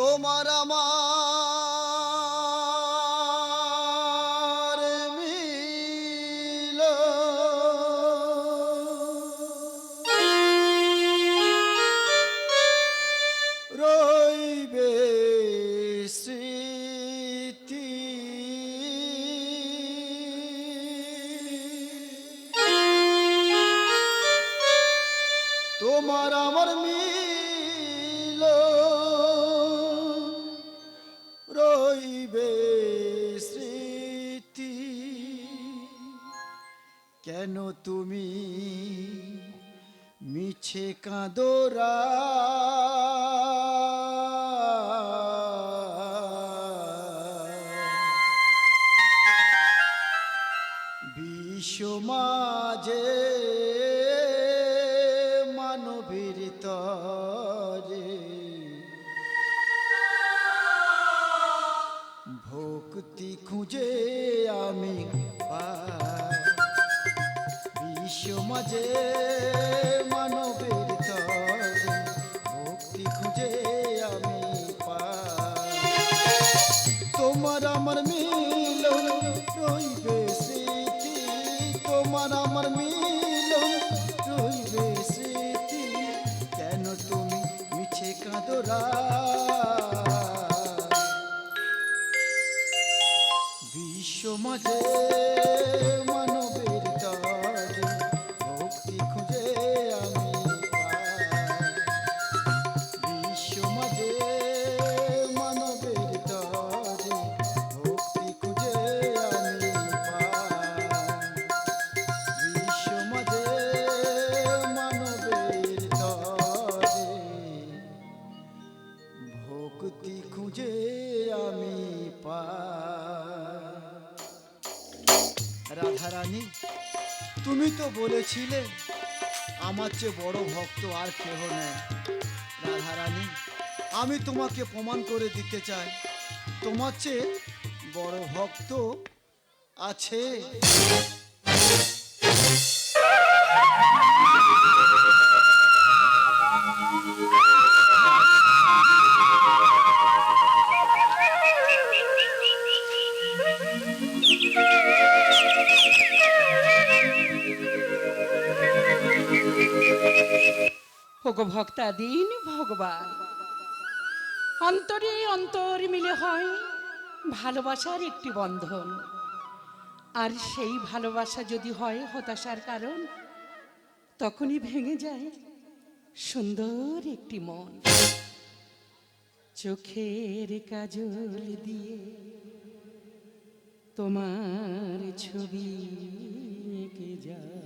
তোমার আমার কেন তুমি? মিছে কাঁদোরা। বিশ্বমাজে মানবীর মাঝে তো বলেছিলে আমার চেয়ে বড় ভক্ত আর কেহ নেই। রাধারানী, আমি তোমাকে প্রমাণ করে দিতে চাই, তোমার চেয়ে বড় ভক্ত আছে। ভক্তা দিন ভগবান। অন্তরে অন্তর মিলে হয় ভালোবাসার একটি বন্ধন। আর সেই ভালোবাসা যদি হয় হতাশার কারণ, তখনই ভেঙে যায় সুন্দর একটি মন। চোখের কাজল দিয়ে তোমার ছবি এঁকে যায়।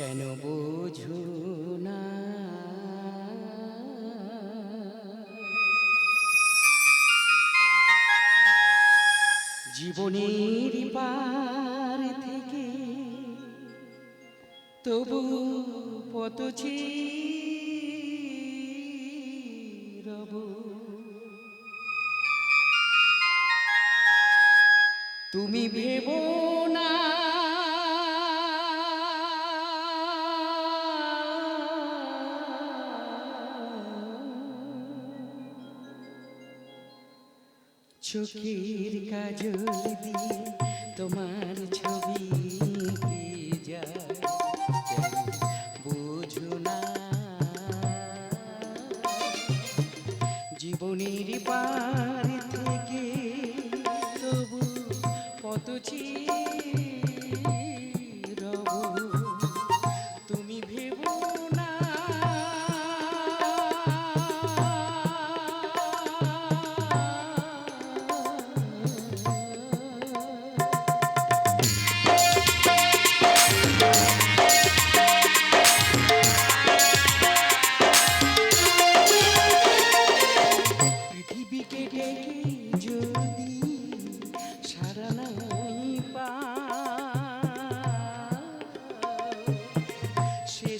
কেন বোঝো না? জীবনের পার থেকে তবু পত রব তুমি ভেবো চোখের কাজল দিয়ে তোমার ছবি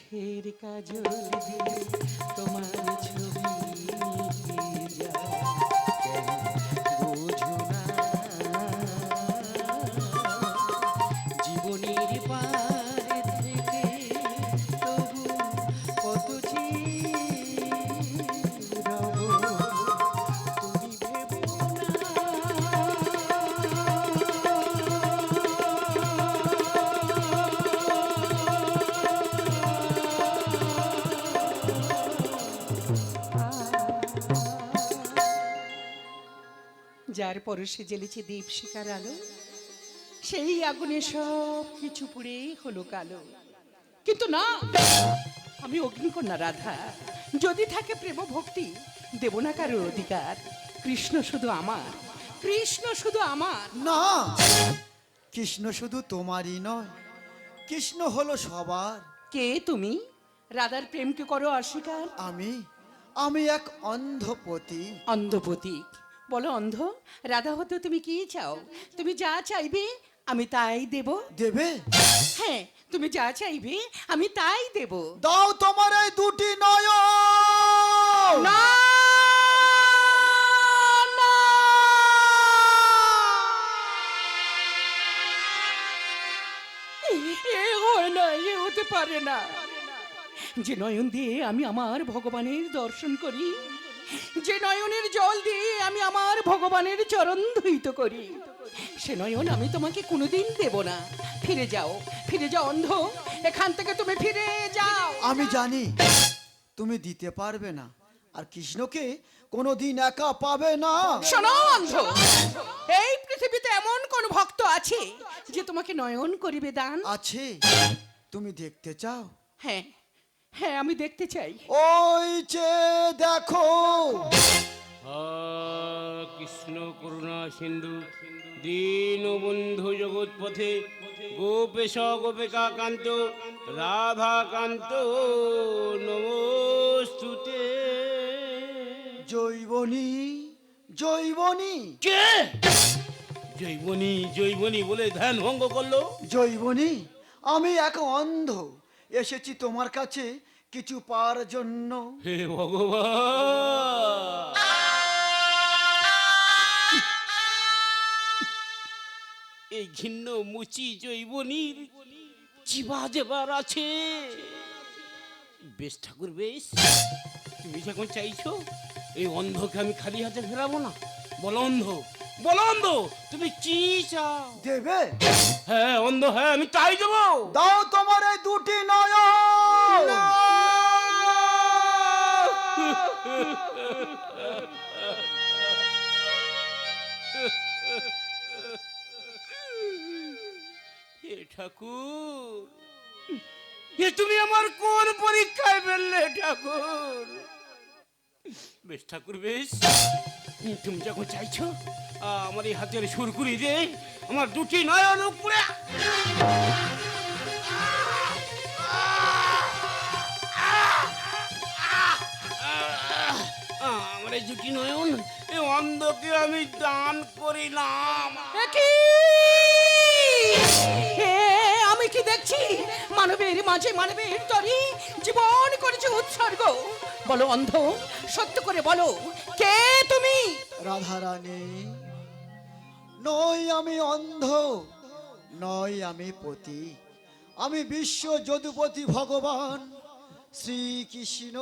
চোখের কাজল দিয়ে তোমার ছবি যার পরশে জ্বেলেছে দীপ শিকার আলো সেই আগুনে সব কিছু পুড়েই হলো কালো। কিন্তু না আমি অগ্নিকন্যা রাধা। যদি থাকে প্রেম ভক্তি দেব না কারোর অধিকার। কৃষ্ণ শুধু আমার কৃষ্ণ শুধু আমার। না কৃষ্ণ শুধু তোমারই নয় কৃষ্ণ হলো সবার। কে তুমি? রাধার প্রেমকে করো অস্বীকার। আমি আমি এক অন্ধপতি। অন্ধপতিক বলো অন্ধ রাধা হতে তুমি কি চাও? তুমি যা চাইবে আমি তাই দেব। দেবে? হ্যাঁ তুমি যা চাইবে আমি তাই দেব। দাও তোমার এই দুটি নয় না না। এ হয় না এ হতে পারে না। যে নয়ন দিয়ে আমি আমার ভগবানের দর্শন করি যে নয়নের জল দিয়ে আমি আমার ভগবানের চরণ ধুইত করি। সে নয়ন আমি তোমাকে কোনোদিন দেব না। ফিরে যাও ফিরে যাও অন্ধ। এখান থেকে তুমি ফিরে যাও। আমি জানি তুমি দিতে পারবে না আর কৃষ্ণকে কোনোদিন একা পাবে না। শোনো অন্ধ এই পৃথিবীতে এমন কোন ভক্ত আছে যে তোমাকে নয়ন করিবে দান? আছে তুমি দেখতে চাও? হ্যাঁ। হ্যাঁ আমি দেখতে চাই। ওই যে দেখো। কৃষ্ণ করুণা সিন্ধু দীন বন্ধু জগৎ পথে গোপেশ গোপিকা কান্ত রাধা কান্ত নমস্তুতে। জৈবনী জৈবনী। কে? জৈবনী জৈবনী বলে ধ্যান ভঙ্গ করল। জৈবনী আমি এক অন্ধ। এসেছি তোমার কাছে কিছু পাওয়ার জন্য। হে ভগবান! এই ঘিন্ন মুচি জৈবনীর চিবা যেবার আছে। বেশ ঠাকুর, বেশ। তুমি যখন চাইছো, এই অন্ধকে আমি খালি হাতে ফেরাবো না। বলো অন্ধ। বলো অন্ধ তুমি কি চাও? দেবে? হ্যাঁ অন্ধ হ্যাঁ আমি তাই দেবো। দাও তোমার এই দুটি নয় হে ঠাকুর এ তুমি আমার কোন পরীক্ষায় ফেললে ঠাকুর? বেশ ঠাকুর, বেশ। তুমি যখন চাইছো আমার এই হাতের সুরকুরি দে। আমার দুটি নয়ন উপরে। আমার এই দুটি নয়ন এই অন্ধকে আমি দান করিলাম? আমি কি দেখছি? মানবের মাঝে মানবের তরি জীবন করেছে উৎসর্গ। বলো, অন্ধ, সত্য করে বলো, কে তুমি? রাধারানী, নই আমি অন্ধ নয় আমি পতি। আমি বিশ্ব যদুপতি ভগবান, শ্রীকৃষ্ণ।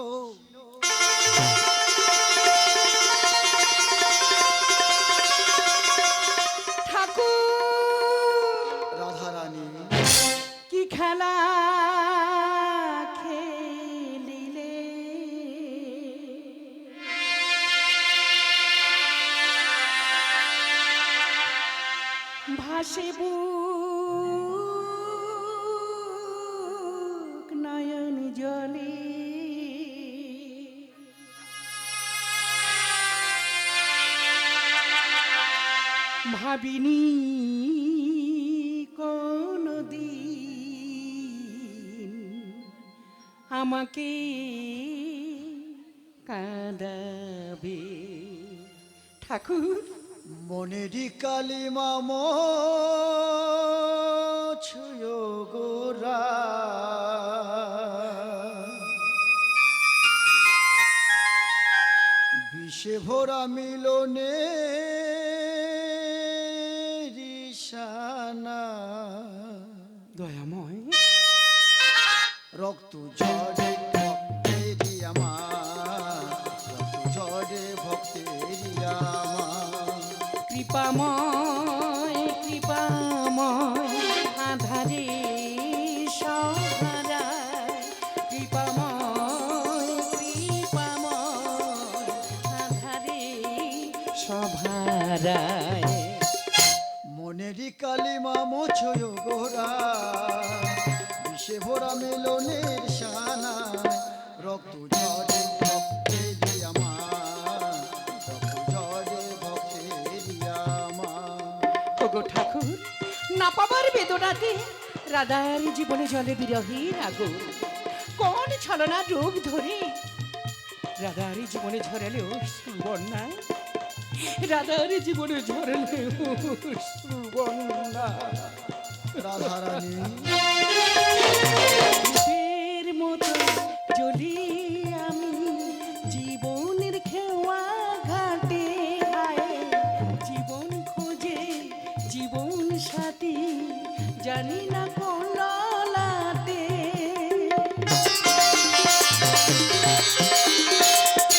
ভাসে বুক নয়ন জলে। ভাবিনি আমাকে কাঁদাবে। ঠাকুর মনেরই কালিমা ছুয় গোরা বিষে ভরা মিলনে রিসানা। দয়াময়। রক্ত ঝরে মনেরই কালিমা মোছয় গোরা। বিষে ভরা মেলনের সানা রক্ত ঝরে ভক্তেরি আমার রক্ত ঝরে ভক্তেরি আমার ওগো ঠাকুর, না পাবার বেদনাতে রাধার জীবনে জলে বিরহীর আগুন কোন ছলনা রোগ ধরে? রাধার জীবনে ঝরালে বন্যা রাধার জীবনে ঝরালে রাধারানী মতো জ্বলি আমি জীবনের খেওয়া ঘাটে হায় জীবন খোঁজে, জীবন সাথী, জানি না কোন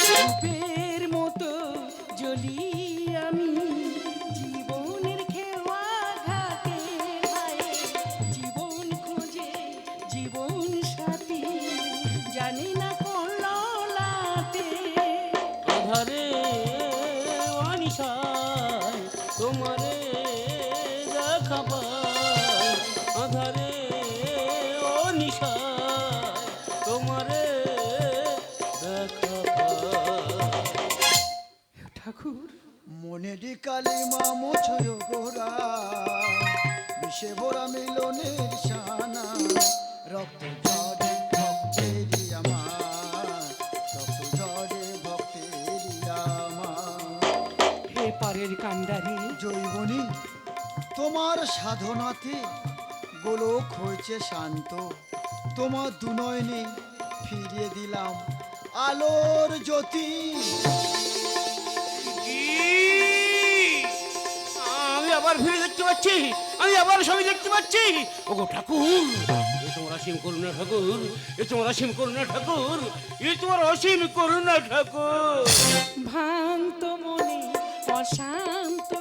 রূপের মতো জ্বলি মনেরই কালিমা মোছয় গোরা। বিষে ভরা মিলনের সানা রক্ত ঝরে ভক্তেরি আমার রক্ত ঝরে ভক্তেরি আমার হে পারের কান্ডারি। জৈবনী তোমার সাধনাতে গোলক হয়েছে শান্ত। তোমার দুনয়নে ফিরিয়ে দিলাম আলোর জ্যোতি। আবার ভিড় দেখতে পাচ্ছি, আমি আবার সবই দেখতে পাচ্ছি। ওগো ঠাকুর, এ তোমার অসীম করুণা ঠাকুর, এ তোমার অসীম করুণা ঠাকুর, এ তোমার অসীম করুণা ঠাকুর। ভান্ত মনে অশান্ত